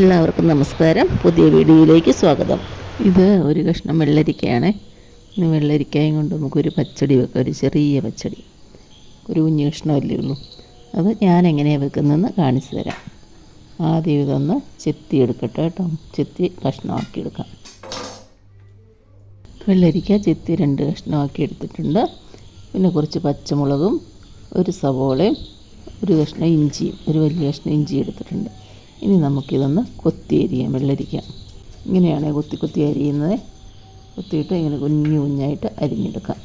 എല്ലാവർക്കും നമസ്കാരം. പുതിയ വീഡിയോയിലേക്ക് സ്വാഗതം. ഇത് ഒരു കഷ്ണം വെള്ളരിക്കയാണ്. ഇന്ന് വെള്ളരിക്കയും കൊണ്ട് നമുക്കൊരു പച്ചടി വെക്കാം. ഒരു ചെറിയ പച്ചടി. ഒരു കുഞ്ഞു കഷ്ണമല്ലേ ഉള്ളൂ. അത് ഞാൻ എങ്ങനെയാണ് വെക്കുന്നതെന്ന് കാണിച്ചു തരാം. ആദ്യം ഇതൊന്ന് ചെത്തി എടുക്കട്ടെ കേട്ടോ. ചെത്തി കഷ്ണമാക്കി എടുക്കാം വെള്ളരിക്ക ചെത്തി രണ്ട് കഷ്ണമാക്കി എടുത്തിട്ടുണ്ട് പിന്നെ കുറച്ച് പച്ചമുളകും ഒരു സവോളയും ഒരു കഷ്ണം ഇഞ്ചിയും ഒരു വലിയ കഷ്ണം ഇഞ്ചി എടുത്തിട്ടുണ്ട്. ഇനി നമുക്കിതൊന്ന് കൊത്തി അരിയാം വെള്ളരിക്ക. ഇങ്ങനെയാണ് കൊത്തി കൊത്തി അരിയുന്നത്. കൊത്തിയിട്ട് ഇങ്ങനെ കുഞ്ഞു കുഞ്ഞായിട്ട് അരിഞ്ഞെടുക്കാം.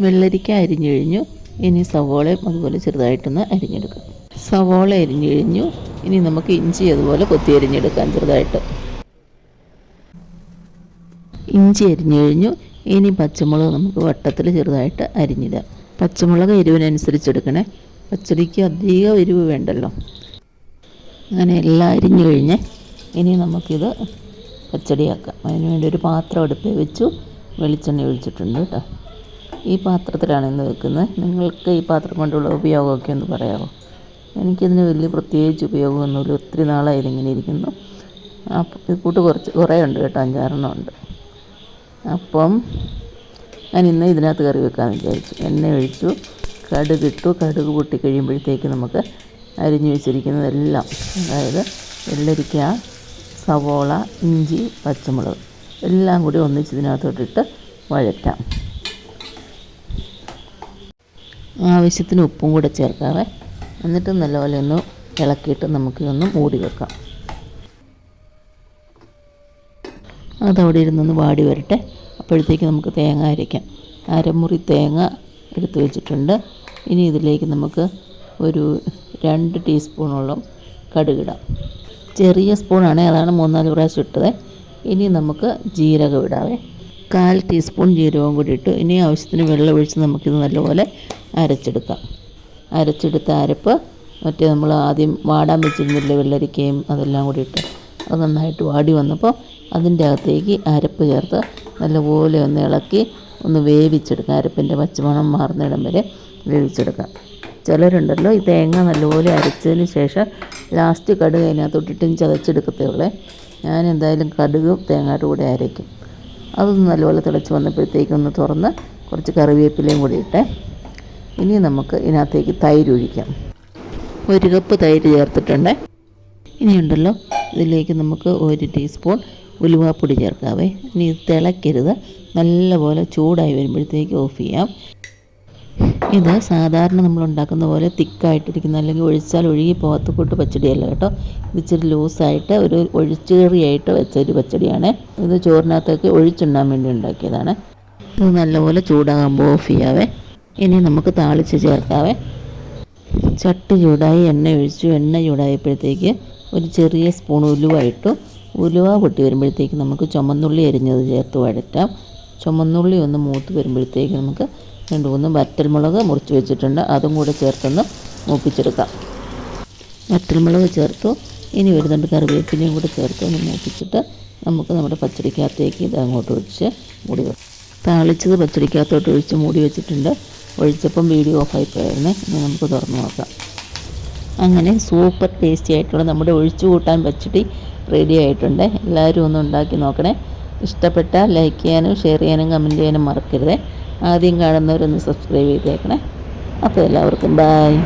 വെള്ളരിക്ക അരിഞ്ഞു കഴിഞ്ഞു. ഇനി സവോളയും അതുപോലെ ചെറുതായിട്ടൊന്ന് അരിഞ്ഞെടുക്കാം. സവോള അരിഞ്ഞു കഴിഞ്ഞു. ഇനി നമുക്ക് ഇഞ്ചി അതുപോലെ കൊത്തി അരിഞ്ഞെടുക്കാം ചെറുതായിട്ട്. ഇഞ്ചി അരിഞ്ഞു കഴിഞ്ഞു. ഇനി പച്ചമുളക് നമുക്ക് വട്ടത്തിൽ ചെറുതായിട്ട് അരിഞ്ഞിടാം. പച്ചമുളക് എരിവിനനുസരിച്ച് എടുക്കണേ പച്ചടിക്ക് അധികം എരിവ് വേണ്ടല്ലോ. അങ്ങനെ എല്ലാം അരിഞ്ഞു കഴിഞ്ഞ് ഇനി നമുക്കിത് പച്ചടിയാക്കാം. അതിന് വേണ്ടി ഒരു പാത്രം അടുപ്പിൽ വെച്ചു വെളിച്ചെണ്ണ ഒഴിച്ചിട്ടുണ്ട് കേട്ടോ. ഈ പാത്രത്തിലാണ് ഇന്ന് വെക്കുന്നത്. നിങ്ങൾക്ക് ഈ പാത്രം കൊണ്ടുള്ള ഉപയോഗമൊക്കെ ഒന്ന് പറയാമോ? എനിക്കിതിന് വലിയ പ്രത്യേകിച്ച് ഉപയോഗമൊന്നുമില്ല. ഒത്തിരി നാളായി ഇതിങ്ങനെ ഇരിക്കുന്നു. അപ്പം ഇത് കൂട്ട് കുറച്ച് കുറേ ഉണ്ട് കേട്ടോ. അഞ്ചാറെണ്ണം ഉണ്ട്. അപ്പം ഞാൻ ഇന്ന് ഇതിനകത്ത് കറി വെക്കാമെന്ന് വിചാരിച്ചു. എണ്ണ ഒഴിച്ചു കടുക് ഇട്ടു. കടുക് പൊട്ടി കഴിയുമ്പോഴത്തേക്ക് നമുക്ക് അരിഞ്ഞു വെച്ചിരിക്കുന്നതെല്ലാം അതായത് വെള്ളരിക്ക സവോള ഇഞ്ചി പച്ചമുളക് എല്ലാം കൂടി ഒന്നിച്ച് ഇതിനകത്തോട്ടിട്ട് വഴറ്റാം. ആവശ്യത്തിന് ഉപ്പും കൂടെ ചേർക്കാവേ. എന്നിട്ട് നല്ലപോലെ ഒന്ന് ഇളക്കിയിട്ട് ഒന്ന് മൂടി വെക്കാം. അതവിടെ ഇരുന്നൊന്ന് വാടി വരട്ടെ. അപ്പോഴത്തേക്ക് നമുക്ക് തേങ്ങ അരയ്ക്കാം. അരമുറി തേങ്ങ എടുത്ത് വെച്ചിട്ടുണ്ട്. ഇനി ഇതിലേക്ക് നമുക്ക് ഒരു രണ്ട് ടീസ്പൂണോളം കടുകിടാം ചെറിയ സ്പൂണാണ് അതാണ് മൂന്നാൽ പ്രാവശ്യം ഇട്ടത്. ഇനി നമുക്ക് ജീരകം ഇടാവേ. കാൽ ടീസ്പൂൺ ജീരകവും കൂടി ഇട്ടു ഇനി ആവശ്യത്തിന് വെള്ളം ഒഴിച്ച് നമുക്കിത് നല്ലപോലെ അരച്ചെടുക്കാം. അരച്ചെടുത്ത അരപ്പ് മറ്റേ നമ്മൾ ആദ്യം വാടാൻ വെച്ചിരുന്നില്ല വെള്ളരിക്കയും അതെല്ലാം കൂടി ഇട്ട് അത് നന്നായിട്ട് വാടി വന്നപ്പോൾ അതിന്റെ അകത്തേക്ക് അരപ്പ് ചേർത്ത് നല്ലപോലെ ഒന്ന് ഇളക്കി ഒന്ന് വേവിച്ചെടുക്കാം അരപ്പിന്റെ പച്ചമണം മാറുന്നിടം വരെ വേവിച്ചെടുക്കാം ചിലരുണ്ടല്ലോ ഈ തേങ്ങ നല്ലപോലെ അരച്ചതിന് ശേഷം ലാസ്റ്റ് കടുക് അതിനകത്തൊട്ടിട്ടും ചതച്ചെടുക്കത്തേ ഉള്ളേ ഞാൻ എന്തായാലും കടുകും തേങ്ങയുടെ കൂടെ അരയ്ക്കും. അതൊന്ന് നല്ലപോലെ തിളച്ച് വന്നപ്പോഴത്തേക്കൊന്ന് തുറന്ന് കുറച്ച് കറിവേപ്പിലയും കൂടി ഇട്ടേ. ഇനി നമുക്ക് ഇതിനകത്തേക്ക് തൈര് ഒഴിക്കാം. ഒരു കപ്പ് തൈര് ചേർത്തിട്ടുണ്ട്. ഇനിയുണ്ടല്ലോ ഇതിലേക്ക് നമുക്ക് ഒരു ടീസ്പൂൺ ഉലുവാപ്പൊടി ചേർക്കാവേ. ഇനി ഇത് തിളയ്ക്കരുത് നല്ലപോലെ ചൂടായി വരുമ്പോഴത്തേക്ക് ഓഫ് ചെയ്യാം. ഇത് സാധാരണ നമ്മൾ ഉണ്ടാക്കുന്ന പോലെ തിക്കായിട്ടിരിക്കുന്ന അല്ലെങ്കിൽ ഒഴിച്ചാൽ ഒഴുകി പോകാത്ത കൂട്ട് പച്ചടിയല്ല കേട്ടോ. ഇത് ഇച്ചിരി ലൂസായിട്ട് ഒരു ഒഴിച്ചേറിയായിട്ട് വെച്ച ഒരു പച്ചടിയാണ്. ഇത് ചോറിനകത്തേക്ക് ഒഴിച്ചുണ്ണാൻ വേണ്ടി ഉണ്ടാക്കിയതാണ്. ഇത് നല്ലപോലെ ചൂടാകുമ്പോൾ ഓഫ് ചെയ്യാവേ. ഇനി നമുക്ക് താളിച്ച് ചേർക്കാവേ. ചട്ടി ചൂടായി എണ്ണ ഒഴിച്ചു. എണ്ണ ചൂടായപ്പോഴത്തേക്ക് ഒരു ചെറിയ സ്പൂൺ ഉലുവ ഇട്ടു. ഉലുവ പൊട്ടി വരുമ്പോഴത്തേക്ക് നമുക്ക് ചുമന്നുള്ളി അരിഞ്ഞത് ചേർത്ത് വഴറ്റാം. ചുമന്നുള്ളി ഒന്ന് മൂത്ത് വരുമ്പോഴത്തേക്ക് നമുക്ക് രണ്ട് മൂന്ന് വറ്റൽമുളക് മുറിച്ച് വെച്ചിട്ടുണ്ട്. അതും കൂടെ ചേർത്തൊന്ന് മൂപ്പിച്ചെടുക്കാം. വറ്റൽമുളക് ചേർത്തു. ഇനി വരുന്നുണ്ട് കറിവേപ്പിലയും കൂടെ ചേർത്ത് ഒന്ന് മൂപ്പിച്ചിട്ട് നമുക്ക് നമ്മുടെ പച്ചടിക്കകത്തേക്ക് ഇത് അങ്ങോട്ട് ഒഴിച്ച് മൂടി വെക്കാം. താളിച്ചത് പച്ചടിക്കകത്തോട്ട് ഒഴിച്ച് മൂടി വെച്ചിട്ടുണ്ട്. ഒഴിച്ചപ്പം വീഡിയോ ഓഫായി പോയായിരുന്നേ ഇനി നമുക്ക് തുറന്ന് നോക്കാം. അങ്ങനെ സൂപ്പർ ടേസ്റ്റി ആയിട്ടുള്ള നമ്മുടെ ഒഴിച്ചു കൂട്ടാൻ പച്ചടി റെഡി ആയിട്ടുണ്ട്. എല്ലാവരും ഒന്ന് ഉണ്ടാക്കി നോക്കണേ. ഇഷ്ടപ്പെട്ടാൽ ലൈക്ക് ചെയ്യാനും ഷെയർ ചെയ്യാനും കമന്റ് ചെയ്യാനും മറക്കരുത്. ആദ്യം കാണുന്നവരൊന്ന് സബ്സ്ക്രൈബ് ചെയ്തേക്കണേ. അപ്പോൾ എല്ലാവർക്കും ബായ്